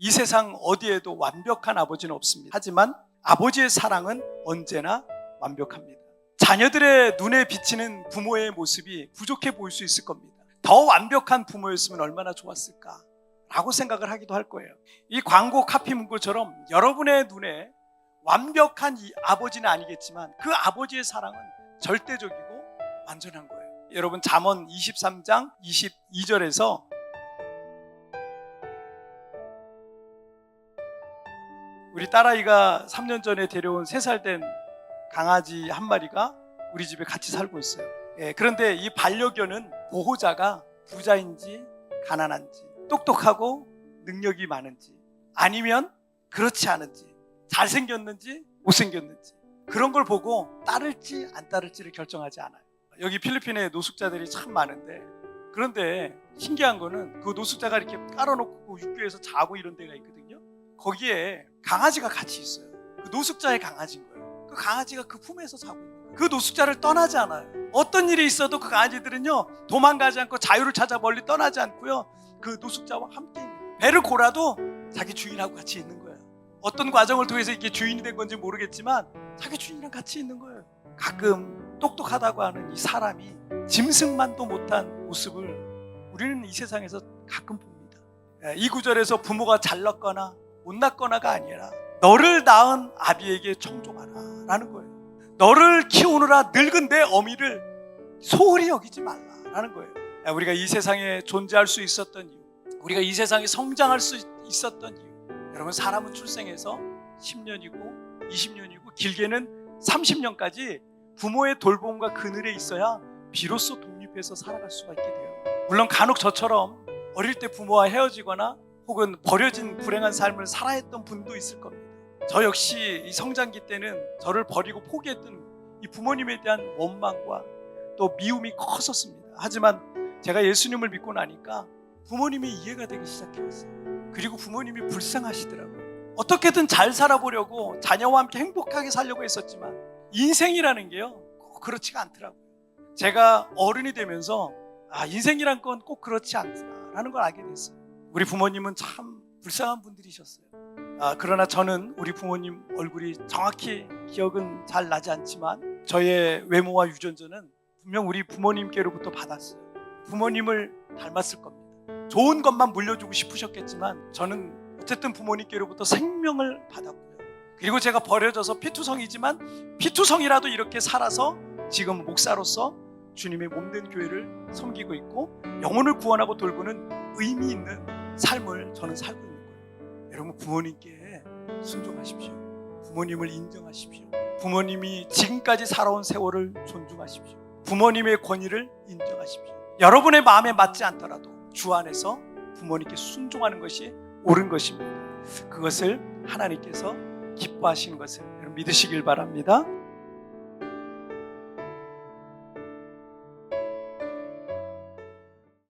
이 세상 어디에도 완벽한 아버지는 없습니다. 하지만 아버지의 사랑은 언제나 완벽합니다. 자녀들의 눈에 비치는 부모의 모습이 부족해 보일 수 있을 겁니다. 더 완벽한 부모였으면 얼마나 좋았을까? 라고 생각을 하기도 할 거예요. 이 광고 카피 문구처럼 여러분의 눈에 완벽한 이 아버지는 아니겠지만 그 아버지의 사랑은 절대적이고 완전한 거예요. 여러분 잠언 23장 22절에서 우리 딸아이가 3년 전에 데려온 3살 된 강아지 한 마리가 우리 집에 같이 살고 있어요. 예, 그런데 이 반려견은 보호자가 부자인지 가난한지 똑똑하고 능력이 많은지 아니면 그렇지 않은지 잘생겼는지 못생겼는지 그런 걸 보고 따를지 안 따를지를 결정하지 않아요. 여기 필리핀에 노숙자들이 참 많은데 그런데 신기한 거는 그 노숙자가 이렇게 깔아놓고 육교에서 자고 이런 데가 있거든요. 거기에 강아지가 같이 있어요. 그 노숙자의 강아지인 거예요. 그 강아지가 그 품에서 자고 있는 거예요. 그 노숙자를 떠나지 않아요. 어떤 일이 있어도 그 강아지들은요 도망가지 않고 자유를 찾아 멀리 떠나지 않고요 그 노숙자와 함께. 배를 골아도 자기 주인하고 같이 있는 거예요. 어떤 과정을 통해서 이게 주인이 된 건지 모르겠지만 자기 주인이랑 같이 있는 거예요. 가끔 똑똑하다고 하는 이 사람이 짐승만도 못한 모습을 우리는 이 세상에서 가끔 봅니다. 예, 이 구절에서 부모가 잘났거나 못났거나가 아니라 너를 낳은 아비에게 청종하라 라는 거예요. 너를 키우느라 늙은 내 어미를 소홀히 여기지 말라라는 거예요. 야, 우리가 이 세상에 존재할 수 있었던 이유, 우리가 이 세상에 성장할 수 있었던 이유. 여러분 사람은 출생해서 10년이고 20년이고 길게는 30년까지 부모의 돌봄과 그늘에 있어야 비로소 독립해서 살아갈 수가 있게 돼요. 물론 간혹 저처럼 어릴 때 부모와 헤어지거나 혹은 버려진 불행한 삶을 살아야 했던 분도 있을 겁니다. 저 역시 이 성장기 때는 저를 버리고 포기했던 이 부모님에 대한 원망과 또 미움이 컸었습니다. 하지만 제가 예수님을 믿고 나니까 부모님이 이해가 되기 시작했어요. 그리고 부모님이 불쌍하시더라고요. 어떻게든 잘 살아보려고 자녀와 함께 행복하게 살려고 했었지만 인생이라는 게요 꼭 그렇지가 않더라고요. 제가 어른이 되면서 아 인생이란 건 꼭 그렇지 않구나라는 걸 알게 됐어요. 우리 부모님은 참 불쌍한 분들이셨어요. 아, 그러나 저는 우리 부모님 얼굴이 정확히 기억은 잘 나지 않지만 저의 외모와 유전자는 분명 우리 부모님께로부터 받았어요. 부모님을 닮았을 겁니다. 좋은 것만 물려주고 싶으셨겠지만 저는 어쨌든 부모님께로부터 생명을 받았고요. 그리고 제가 버려져서 피투성이지만 피투성이라도 이렇게 살아서 지금 목사로서 주님의 몸된 교회를 섬기고 있고 영혼을 구원하고 돌보는 의미 있는 삶을 저는 살고 있는 거예요. 여러분 부모님께 순종하십시오. 부모님을 인정하십시오. 부모님이 지금까지 살아온 세월을 존중하십시오. 부모님의 권위를 인정하십시오. 여러분의 마음에 맞지 않더라도 주 안에서 부모님께 순종하는 것이 옳은 것입니다. 그것을 하나님께서 기뻐하시는 것을 믿으시길 바랍니다.